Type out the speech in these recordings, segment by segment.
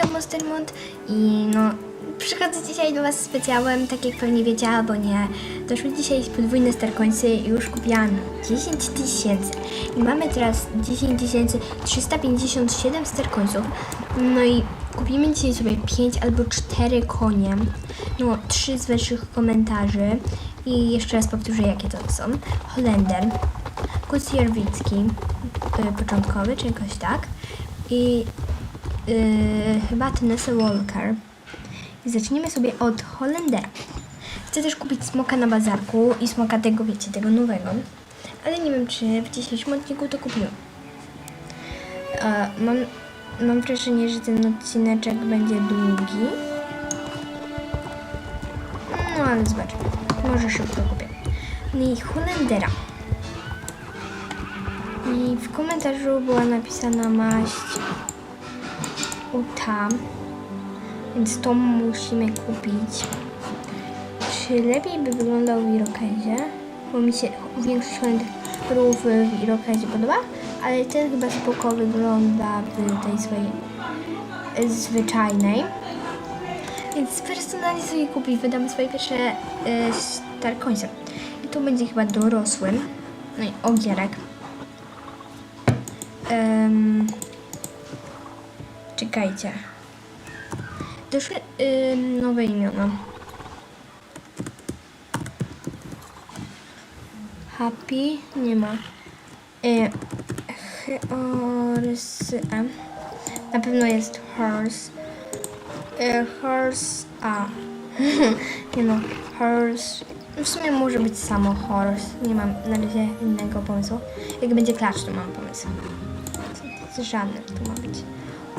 witam Monstermont i no przychodzę dzisiaj do Was z specjałem, tak jak pewnie wiecie albo nie. Doszły dzisiaj podwójne starkońcy i już kupiłam 10 tysięcy i mamy teraz 10 357 starkońców. No i kupimy dzisiaj sobie 5 albo 4 konie, no 3 z Waszych komentarzy i jeszcze raz powtórzę jakie to są. Holender, Kucjerwicki, y, początkowy czy jakoś tak i Yy, chyba Tennessee Walker. I zaczniemy sobie od Holendera. Chcę też kupić smoka na bazarku i smoka tego, wiecie, tego nowego. Ale nie wiem, czy w dzisiejszym odcinku to kupiłam. Mam, mam wrażenie, że ten odcineczek będzie długi. No ale zobaczmy. Może szybko kupię. No i Holendera. I w komentarzu była napisana maść Uta, więc to musimy kupić. Czy lepiej by wyglądał w Irokezie? Bo mi się większość Holenderów w Irokezie podoba, ale ten chyba spoko wygląda w tej swojej e, zwyczajnej. Więc personalizuję kupię i wydam swoje pierwsze e, starkońce. I to będzie chyba dorosłym. No i ogierek. Em, Czekajcie. Doszły ym, nowe imiona. Happy nie ma. Y, horse. A. Na pewno jest horse. Y, horse. A. nie no. Horse. W sumie może być samo horse. Nie mam na razie innego pomysłu. Jak będzie klacz, to mam pomysł. Żadny to ma być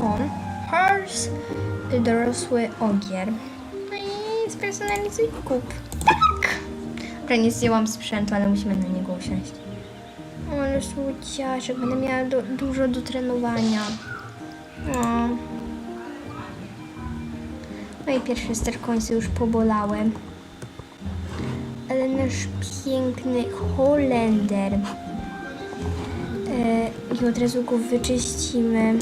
on, dorosły ogier. No i spersonalizuj kup. Tak! Dobra, nie zdjęłam sprzętu, ale musimy na niego usiąść. O, ale słodziaszek, będę miała do, dużo do trenowania. O. No i pierwsze sterkońce już pobolały. Ale nasz piękny Holender. E, I od razu go wyczyścimy.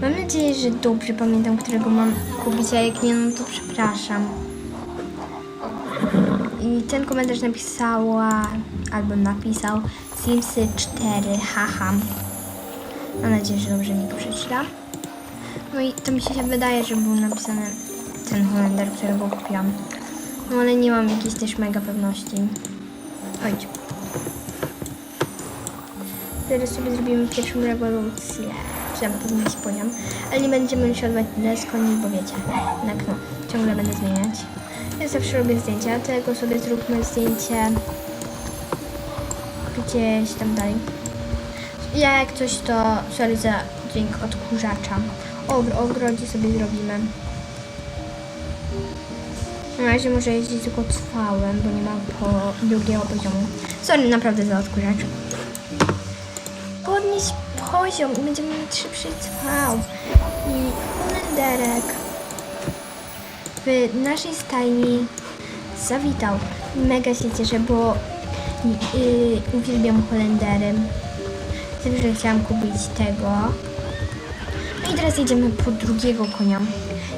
Mam nadzieję, że dobrze pamiętam, którego mam kupić, a jak nie, no to przepraszam. I ten komentarz napisała, albo napisał Simsy 4, haha. Mam nadzieję, że dobrze mi go przeczyta. No i to mi się wydaje, że był napisany ten Holender, którego kupiłam. No ale nie mam jakiejś też mega pewności. Oj. Teraz sobie zrobimy pierwszą rewolucję. Chciałam podnieść poziom, ale nie będziemy już odbywać z koni, bo wiecie, jednak no, ciągle będę zmieniać. Ja zawsze robię zdjęcia, tego sobie zróbmy zdjęcie gdzieś tam dalej. Ja jak coś to, sorry za dźwięk odkurzacza. O, w ogrodzie sobie zrobimy. Na razie może jeździć tylko trwałem, bo nie mam po drugiego poziomu. Sorry naprawdę za odkurzacz poziom i będziemy mieć szybszy trwał. I Holenderek w naszej stajni zawitał. Mega się cieszę, bo yy, uwielbiam Holendery. Zawsze chciałam kupić tego. No i teraz jedziemy po drugiego konia.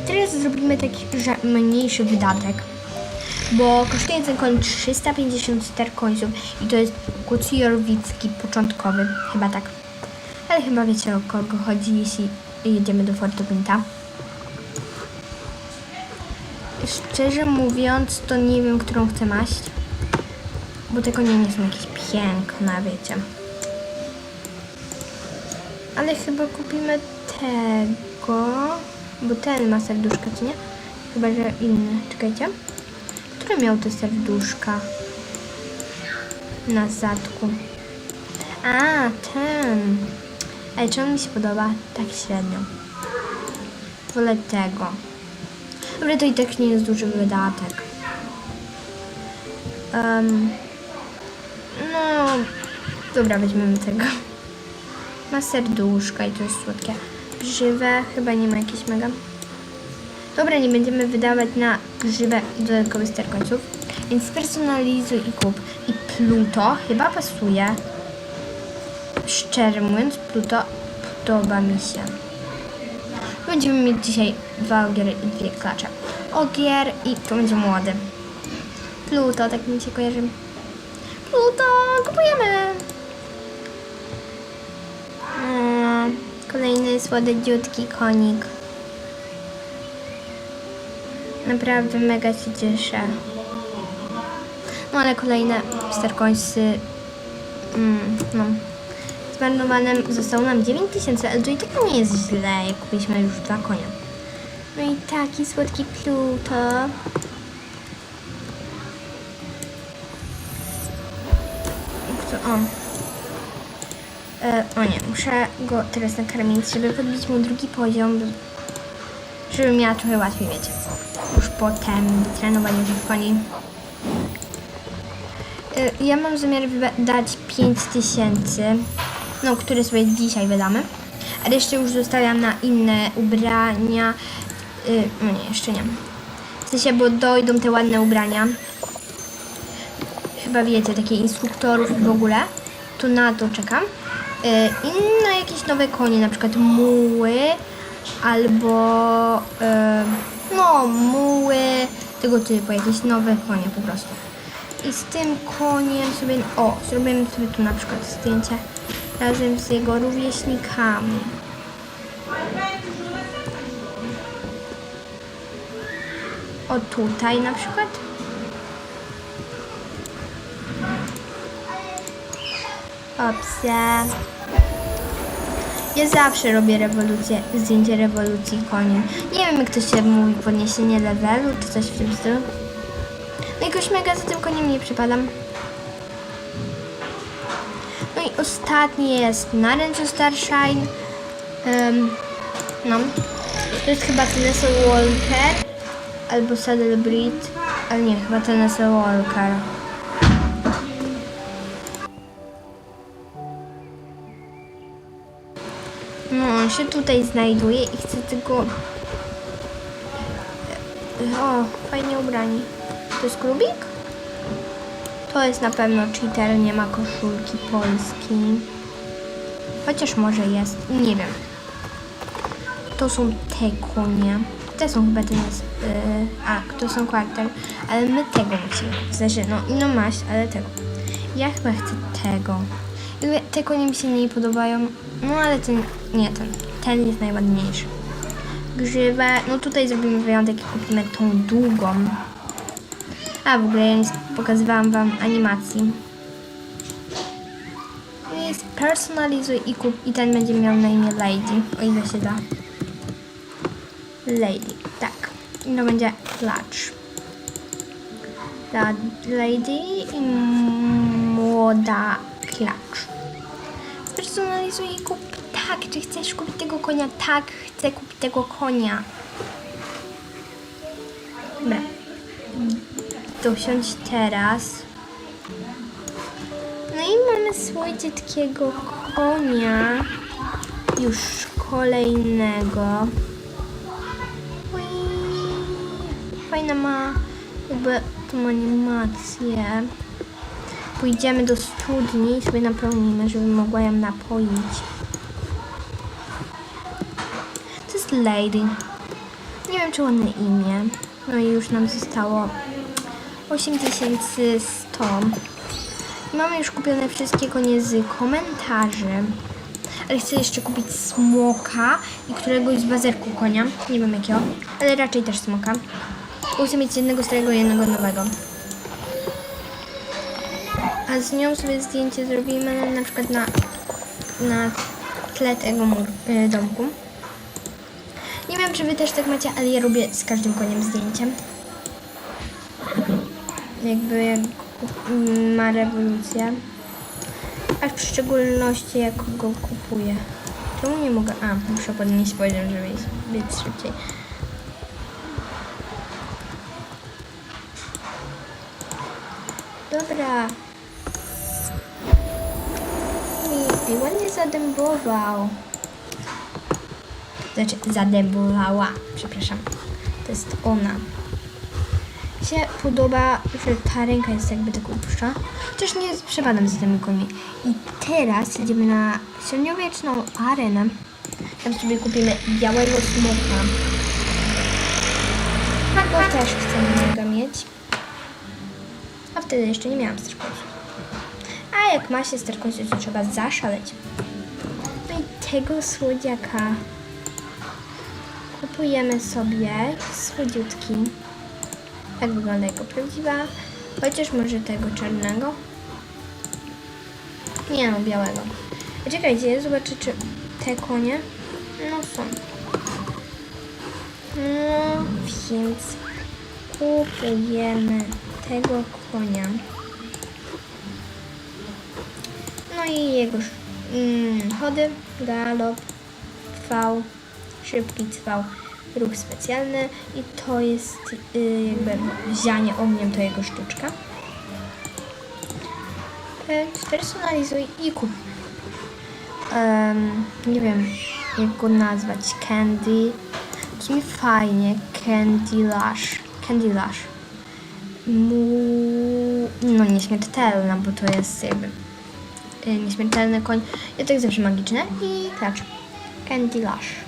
Teraz zrobimy taki mniejszy wydatek. Bo kosztuje ten koń 354 końców i to jest Kucjorwicki początkowy, chyba tak. Ale chyba wiecie o kogo chodzi, jeśli jedziemy do Forto Pinta. Szczerze mówiąc, to nie wiem, którą chcę maść. Bo te konie nie są jakieś piękne, wiecie. Ale chyba kupimy tego, bo ten ma serduszka, czy nie? Chyba, że inny. Czekajcie. Który miał te serduszka? Na zadku. A, ten. Ej, czy on mi się podoba? Tak średnio. Wolę tego. Dobra, to i tak nie jest duży wydatek. Um, no, dobra, weźmiemy tego. Ma serduszka i to jest słodkie. Żywe, chyba nie ma jakichś mega. Dobra, nie będziemy wydawać na grzybe dodatkowych sterkońców, więc personalizuj i kup. I Pluto chyba pasuje. Szczerze mówiąc, Pluto Podoba mi się. Będziemy mieć dzisiaj dwa ogiery i dwie klacze. Ogier i to będzie młody. Pluto, tak mi się kojarzy. Pluto, kupujemy! Mm, Kolejny słodydziutki konik. Naprawdę mega się cieszę. No ale kolejne starkońsy. Mm, no. Zmarnowanym zostało nam 9000, ale to i tak nie jest źle, jak kupiliśmy już dwa konia. No i taki słodki Pluto. Co on? E, o nie, muszę go teraz nakarmić, żeby podbić mu drugi poziom, żeby miała trochę łatwiej, wiecie. Już potem trenowanie tych koni. E, ja mam zamiar dać 5000, no, które sobie dzisiaj wydamy. A resztę już zostawiam na inne ubrania. Y, no nie, jeszcze nie. W sensie, bo dojdą te ładne ubrania. Chyba wiecie, takie instruktorów w ogóle. To na to czekam. Y, I na jakieś nowe konie, na przykład muły albo y, no muły, tego typu, jakieś nowe konie po prostu. I z tym koniem sobie, o, zrobimy sobie tu na przykład zdjęcie razem z jego rówieśnikami. O tutaj na przykład. Opsa. Ja zawsze robię rewolucję, zdjęcie rewolucji koni. Nie wiem jak to się mówi, podniesienie levelu czy coś w tym stylu. No jakoś mega za tym koniem nie przypadam. Ostatni jest Naręczu Starshine. Um, no. To jest chyba Tennessee Walker albo Saddle Breed, ale nie, chyba Tennessee Walker. No, on się tutaj znajduje i chcę tylko... O, fajnie ubrani. To jest klubik? To jest na pewno cheater, nie ma koszulki polski. Chociaż może jest, nie wiem. To są te konie. Te są chyba ten jest. Yy, a, to są kwartel. Ale my tego musimy. Sensie, no inną maść, ale tego. Ja chyba chcę tego. Te konie mi się mniej podobają. No ale ten, nie ten. Ten jest najładniejszy. Grzywę, no tutaj zrobimy wyjątek i kupimy tą długą. A w ogóle ja nie pokazywałam wam animacji. Jest personalizuj i kup i ten będzie miał na imię Lady, o ile się da. Lady, tak. I to będzie. La lady i młoda klacz. Personalizuj i kup. Tak, czy chcesz kupić tego konia? Tak, chcę kupić tego konia. Dobra. Dosiądź teraz. No i mamy słodziutkiego konia. Już kolejnego. Fajna ma jakby tą animację. Pójdziemy do studni i sobie napełnimy, żeby mogła ją napoić. To jest Lady. Nie wiem, czy ładne imię. No i już nam zostało 8100. I mamy już kupione wszystkie konie z komentarzy. Ale chcę jeszcze kupić smoka i któregoś z bazerku konia. Nie wiem jakiego, ale raczej też smoka. Chcę mieć jednego starego i jednego nowego. A z nią sobie zdjęcie zrobimy na przykład na, na tle tego mur, y, domku. Nie wiem, czy wy też tak macie, ale ja robię z każdym koniem zdjęciem. Jakby jak kup- ma rewolucję. A w szczególności jak go kupuję. Czemu nie mogę? A, muszę podnieść poziom, żeby biec szybciej. Dobra. I, i ładnie zadębował. Znaczy, zadębowała. Przepraszam. To jest ona. Się podoba, że ta ręka jest jakby tak upuszcza. Chociaż nie przepadam za tymi końmi. I teraz jedziemy na średniowieczną arenę. Tam sobie kupimy białego smoka. Go też chcę mega mieć. A wtedy jeszcze nie miałam sterkońców. A jak ma się sterkońców, to trzeba zaszaleć. No i tego słodziaka kupujemy sobie słodziutki. Tak wygląda jego prawdziwa. Chociaż może tego czarnego. Nie no, białego. Czekajcie, zobaczę czy te konie. No są. No więc kupujemy tego konia. No i jego mm, chody, galop, trwał, szybki trwał, ruch specjalny i to jest y, jakby wzianie ogniem to jego sztuczka. E, Personalizuj i kup. Em, nie wiem jak go nazwać. Candy. Brzmi fajnie. Candy Lash. Candy Lash. Mu... No nieśmiertelna, bo to jest jakby y, nieśmiertelny koń. Ja tak zawsze magiczne i klacz. Candy Lash.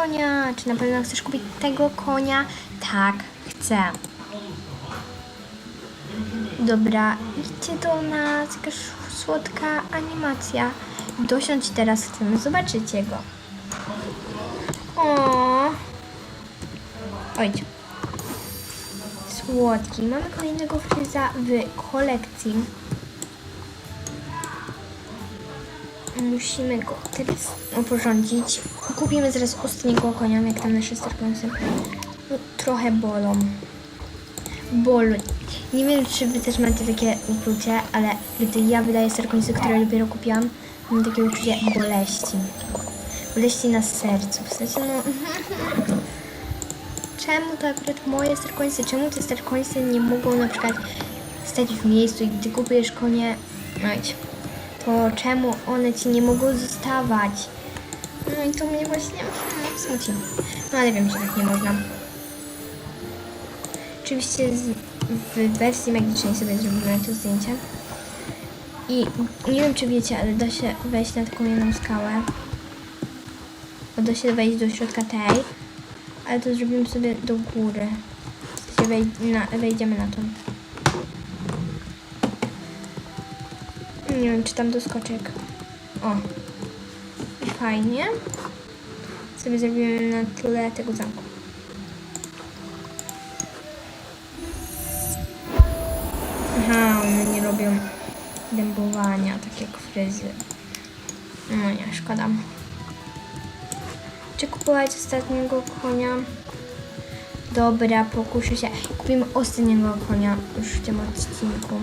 Konia. Czy na pewno chcesz kupić tego konia? Tak, chcę. Dobra, idźcie do nas, jakaś słodka animacja. Dosiądź teraz, chcemy zobaczyć jego. O, Oj. Słodki. Mamy kolejnego fryza w kolekcji. Musimy go teraz oporządzić. Kupimy zaraz ostatniego konia, jak tam nasze starkońce. No, trochę bolą. Bolu. Nie wiem, czy wy też macie takie uczucie, ale gdy ja wydaję serkońce, które dopiero kupiłam, mam takie uczucie boleści. Boleści na sercu. W sensie, no... Czemu to akurat moje serkońce, czemu te serkońce nie mogą na przykład stać w miejscu i gdy kupujesz konie, no idź, to czemu one ci nie mogą zostawać? No i to mnie właśnie smuci. No ale wiem, że tak nie można. Oczywiście z, w wersji magicznej sobie zrobimy to zdjęcie. I nie wiem, czy wiecie, ale da się wejść na taką jedną skałę. Bo da się wejść do środka tej, ale to zrobimy sobie do góry. W sensie wej, na, wejdziemy na tą. Nie wiem, czy tam doskoczek. O. Fajnie. Sobie zrobimy na tle tego zamku. Aha, one nie robią dębowania, tak jak fryzy. No nie, szkoda. Czy kupować ostatniego konia? Dobra, pokuszę się. Kupimy ostatniego konia już w tym odcinku.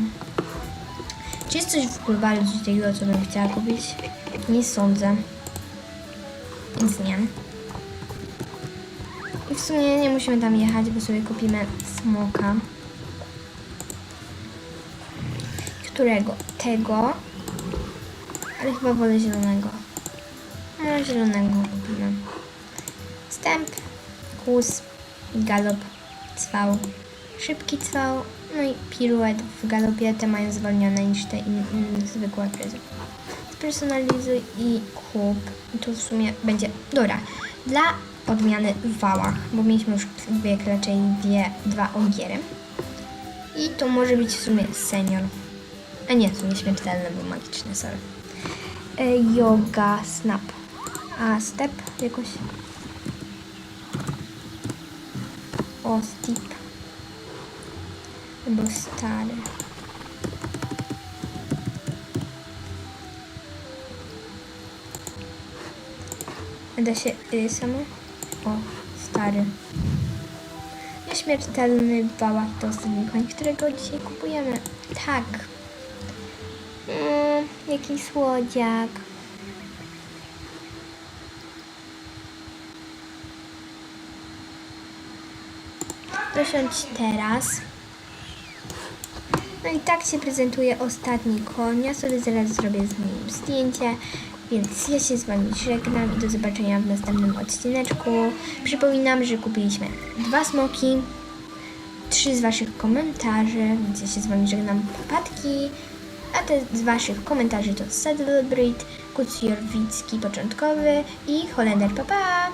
Czy jest coś w ogóle bardzo takiego, co bym chciała kupić? Nie sądzę. Więc nie. I w sumie nie musimy tam jechać, bo sobie kupimy smoka. Którego? Tego. Ale chyba wolę zielonego. No, zielonego kupimy. Wstęp, kłus, galop, cwał, szybki cwał, no i piruet w galopie te mają zwolnione niż te in, in, zwykłe fryzy. Spersonalizuj i kup. I tu w sumie będzie, dobra, dla odmiany w wałach, bo mieliśmy już dwie raczej dwie, dwa ogiery. I to może być w sumie senior. A nie, to nieśmiertelne, bo magiczne, sorry. E, yoga snap. A step jakoś. O. Albo stary. Da się y, samo? O, stary. Nieśmiertelny ostatni koń, którego dzisiaj kupujemy. Tak. Mm, jaki słodziak. Dosiądź teraz. No i tak się prezentuje ostatni koń. Ja sobie zaraz zrobię z nim zdjęcie. Więc ja się z Wami żegnam i do zobaczenia w następnym odcineczku. Przypominam, że kupiliśmy dwa smoki, trzy z Waszych komentarzy, więc ja się z Wami żegnam. Papatki. a te z Waszych komentarzy to Saddle Breed, Kucjorwicki początkowy i Holender Papa.